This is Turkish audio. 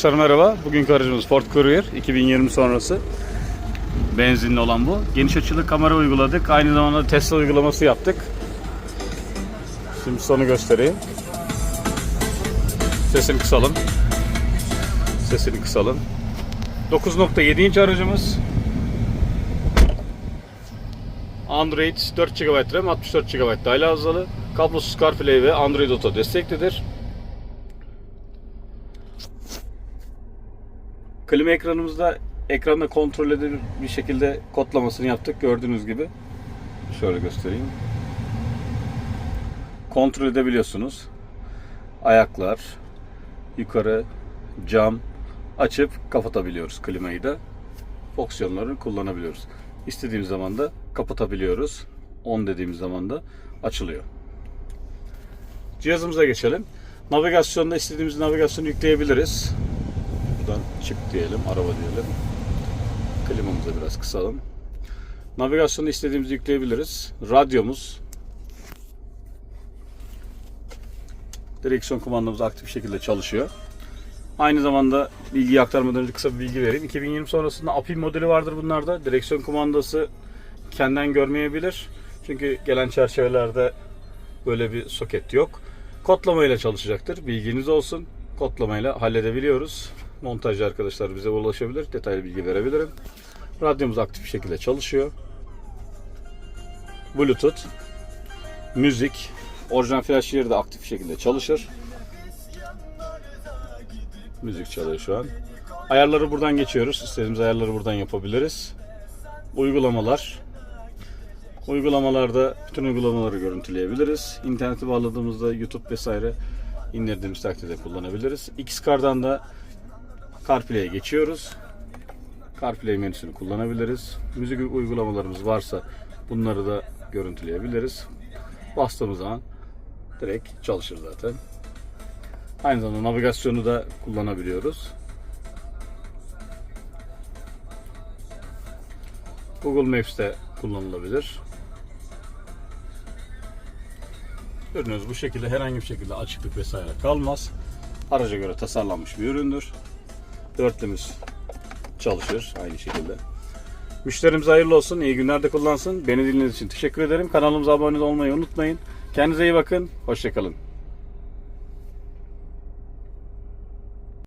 Arkadaşlar merhaba. Bugünkü aracımız Ford Courier 2020 sonrası. Benzinli olan bu. Geniş açılı kamera uyguladık. Aynı zamanda Tesla uygulaması yaptık. Şimdi sonu göstereyim. Sesini kısalım. Sesini kısalım. 9.7 inç aracımız. Android 4 GB RAM, 64 GB dahili hafızalı. Kablosuz CarPlay ve Android Auto desteklidir. Klima ekranımızda ekranda kontrol edilir bir şekilde kodlamasını yaptık gördüğünüz gibi. Şöyle göstereyim. Kontrol edebiliyorsunuz. Ayaklar, yukarı, cam açıp kapatabiliyoruz klimayı da. Fonksiyonları kullanabiliyoruz. İstediğimiz zaman da kapatabiliyoruz. On dediğimiz zaman da açılıyor. Cihazımıza geçelim. Navigasyonda istediğimiz navigasyonu yükleyebiliriz. Buradan çık diyelim, araba diyelim. Klimamızı biraz kısalım. Navigasyonu istediğimizi yükleyebiliriz. Radyomuz. Direksiyon kumandamız aktif şekilde çalışıyor. Aynı zamanda bilgi aktarmadan önce kısa bir bilgi vereyim. 2020 sonrasında API modeli vardır bunlarda. Direksiyon kumandası kendinden görmeyebilir. Çünkü gelen çerçevelerde böyle bir soket yok. Kodlamayla çalışacaktır. Bilginiz olsun. Kodlamayla halledebiliyoruz. Montajcı arkadaşlar bize ulaşabilir. Detaylı bilgi verebilirim. Radyomuz aktif bir şekilde çalışıyor. Bluetooth, müzik, orijinal flash yeri de aktif bir şekilde çalışır. Müzik çalıyor şu an. Ayarları buradan geçiyoruz. İstediğimiz ayarları buradan yapabiliriz. Uygulamalar. Uygulamalarda bütün uygulamaları görüntüleyebiliriz. İnternete bağladığımızda YouTube vesaire indirdiğimiz takdirde kullanabiliriz. Xcar'dan da CarPlay'e geçiyoruz. CarPlay menüsünü kullanabiliriz. Müzik uygulamalarımız varsa bunları da görüntüleyebiliriz. Bastığımız zaman direkt çalışır zaten. Aynı zamanda navigasyonu da kullanabiliyoruz. Google Maps de kullanılabilir. Ürünümüz bu şekilde herhangi bir şekilde açıklık vesaire kalmaz. Araca göre tasarlanmış bir üründür. Dörtlümüz çalışır aynı şekilde. Müşterimize hayırlı olsun, iyi günler de kullansın. Beni dinlediğiniz için teşekkür ederim. Kanalımıza abone olmayı unutmayın. Kendinize iyi bakın, hoşçakalın.